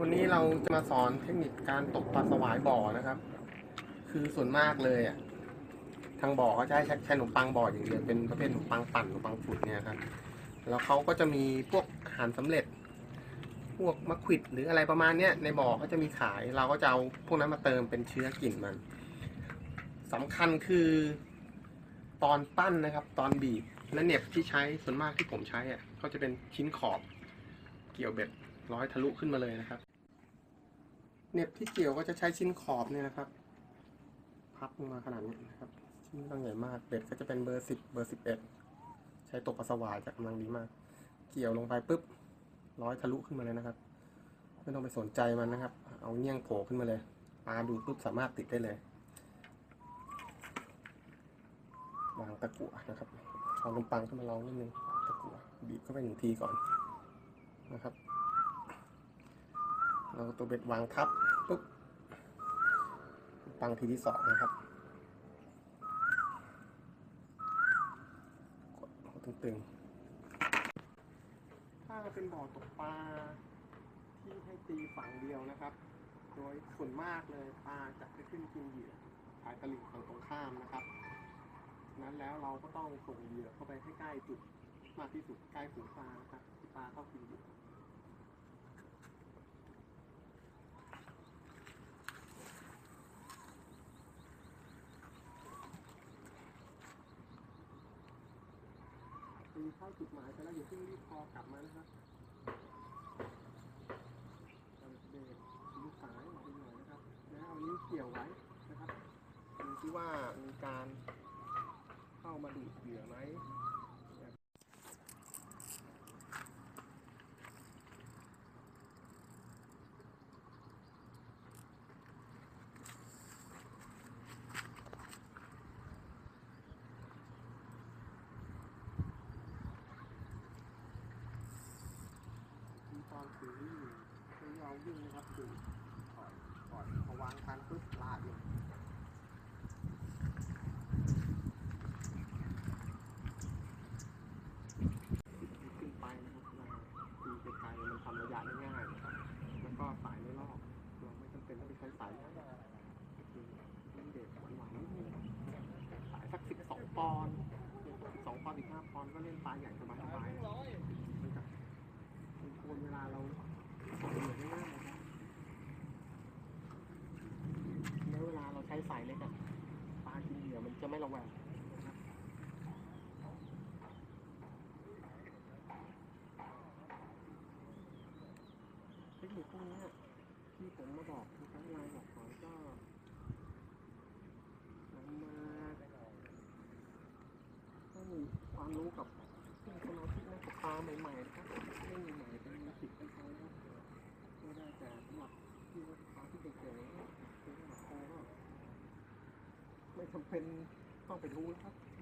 วันนี้เราจะมาสอนเทคนิคการตกปลาสวายบ่อนะครับ คือส่วนมากเลยอะทางบ่อเขาจะให้ใช้ใช้ขนมปังบ่ออย่างเดียวเป็นประเภทขนมปังปั่นขนมปังฝุ่นเนี่ยครับแล้วเขาก็จะมีพวกอาหารสำเร็จ พวกมะขวิดหรืออะไรประมาณเนี้ยในบ่อเขาจะมีขาย เราก็จะเอาพวกนั้นมาเติมเป็นเชื้อกลิ่นมันสำคัญคือตอนปั้นนะครับ ตอนบีบและเน็บที่ใช้ส่วนมากที่ผมใช้อะก็จะเป็นชิ้นขอบเกี่ยวเบ็ด ร้อยทะลุขึ้นมาเลยนะครับ เน็บที่เกี่ยวก็จะใช้ชิ้นขอบเนี่ยนะครับ พับลงมาขนาดนี้นะครับ ชิ้นต้องใหญ่มากเบ็ดก็จะเป็นเบอร์สิบเบอร์สิบเอ็ดใช้ตกปลาสวายจะกำลังดีมาก เกี่ยวลงไปปุ๊บร้อยทะลุขึ้นมาเลยนะครับ ไม่ต้องไปสนใจมันนะครับ เอาเงี้ยงโผล่ขึ้นมาเลยปลาดูปุ๊บสามารถติดได้เลยวางตะกั่วนะครับช้อนนมปังขึ้นมาลองนิดนึงตะกั่วบีบเข้าไปหนึ่งทีก่อนนะครับ เราตัวเบ็ดวางทับปุ๊บปังทีที่สองนะครับกดตึงๆ ถ้าเป็นบ่อตกปลาที่ให้ตีฝั่งเดียวนะครับ โดยส่วนมากเลยปลาจะไปขึ้นกินเหยื่อชายตลิ่งฝั่งตรงข้ามนะครับ นั้นแล้วเราก็ต้องส่งเหยื่อเข้าไปให้ใกล้จุดมากที่สุดใกล้ฝูงปลานะครับที่ปลาเข้ากินเหยื่ เข้าจุดหมายไปแล้วอย่าเพิ่งรีบพอกลับมานะครับเราเบรกดูสายดูหน่อยนะครับ แล้วเอานิ้วเกี่ยวไว้นะครับดูที่ว่ามีการเข้ามาดูดเหยื่อไหมมีตอนถือวิ่งถือเรา วิ่งนะครับถือก่อยปล่อยพอวางคันปุ๊บลากเลยขึ้นไปนะครับเราตีไกลๆมันทำระยะได้ง่ายนะครับ แล้วก็สายไม่ลอกเราไม่จำเป็นต้องไปใช้สายยาวคือเล่นเด็กหวานๆนิดนึงสายสักสิบสองปอนด์สิบสองปอนด์สิบห้าปอนด์ก็เล่นปลาใหญ่สบายๆมันจะมันควรเวลาเราส่งเหยื่อง่ายๆนะครับแล้วเวลาเราใช้สายเล็กอะปลากินเหยื่อมัน จะไม่ระแวงนะครับเทคนิคพวกนี้ที่ผมมาบอกทุกครั้งลน์บอกสอนก็นำมาให้ความรู้กับเพื่อนสมาชิกนักตกปลาใหม่ๆนะครับเล่นใหม่ๆเป็นสิบเป็นใช้ครับไม่ได้แต่สำหรับที่นักตกปลาที่เก่งๆนะครับคือระดับโปรก็ไม่จำเป็นต้องไปดูนะครับ